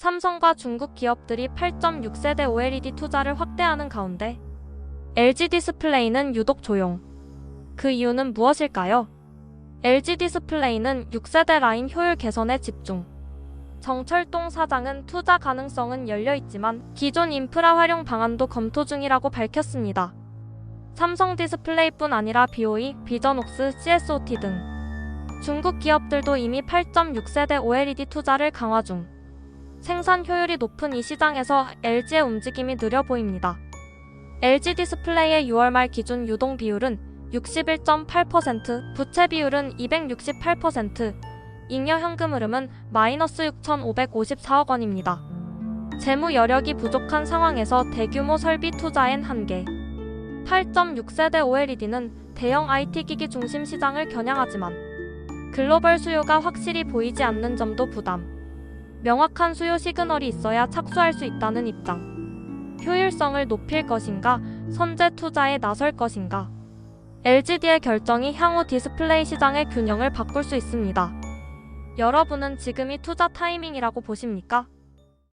삼성과 중국 기업들이 8.6세대 OLED 투자를 확대하는 가운데 LG 디스플레이는 유독 조용. 그 이유는 무엇일까요? LG 디스플레이는 6세대 라인 효율 개선에 집중. 정철동 사장은 투자 가능성은 열려 있지만 기존 인프라 활용 방안도 검토 중이라고 밝혔습니다. 삼성 디스플레이뿐 아니라 BOE, 비전옥스, CSOT 등 중국 기업들도 이미 8.6세대 OLED 투자를 강화 중. 생산 효율이 높은 이 시장에서 LG의 움직임이 느려 보입니다. LG 디스플레이의 6월 말 기준 유동 비율은 61.8%, 부채 비율은 268%, 잉여 현금 흐름은 마이너스 6,554억 원입니다. 재무 여력이 부족한 상황에서 대규모 설비 투자엔 한계. 8.6세대 OLED는 대형 IT 기기 중심 시장을 겨냥하지만 글로벌 수요가 확실히 보이지 않는 점도 부담. 명확한 수요 시그널이 있어야 착수할 수 있다는 입장. 효율성을 높일 것인가, 선제 투자에 나설 것인가. LGD의 결정이 향후 디스플레이 시장의 균형을 바꿀 수 있습니다. 여러분은 지금이 투자 타이밍이라고 보십니까?